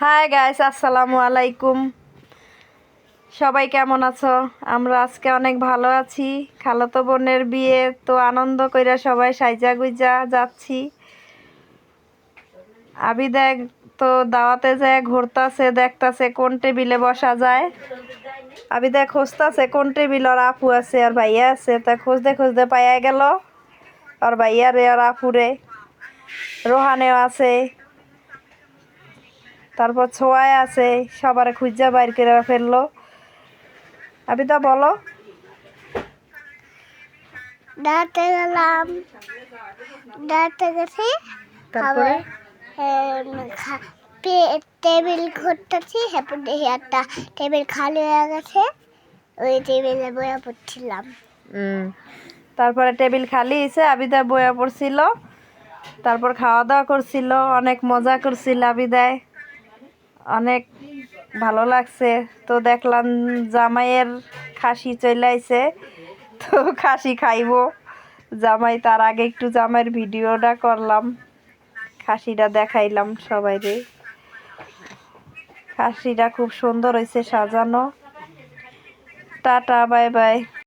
Hi guys আসসালামু আলাইকুম। সবাই কেমন আছো? আমরা আজকে অনেক ভালো আছি। খালাতো বোনের বিয়ে, তো আনন্দ কইরা সবাই সাইজা গুইজা যাচ্ছি। আবি দেখ তো দাওয়াতে যায়, ঘুরতাছে, দেখতাছে কোন টেবিলে বসা যায়। আবি দেখ খুঁজতাছে কোন টেবিল আর আপু আছে আর ভাইয়া আছে। তা খুঁজতে খুঁজতে পাইয়া গেল আর ভাইয়া রে আর আপুরে। রোহানেও আছে। তারপর ছোঁয়ায় আছে সবার খুঁজা বাইর করে ফেলল। আবিদা বলো। দাঁড়াতে গেলাম। দাঁড়াতে গেছি। তারপরে? টেবিল ঘুরতেছি হ্যাপি দেখি একটা টেবিল খালি হয়ে গেছে। ওই টেবিলে বইয়া পড়ছিলাম। হুম তারপরে টেবিল খালি হয়েছে আবিদা বয়া পড়ছিল। তারপর খাওয়া দাওয়া করছিল অনেক মজা করছিল আবিদায় অনেক ভালো লাগছে। তো দেখলাম জামাইয়ের খাসি চলে আইছে। তো খাসি খাইবো। জামাই তার আগে একটু জামাইয়ের ভিডিওটা করলাম। খাসিটা দেখাইলাম সবাইরে। খাসিটা খুব সুন্দর হয়েছে সাজানো। Tata, bye bye.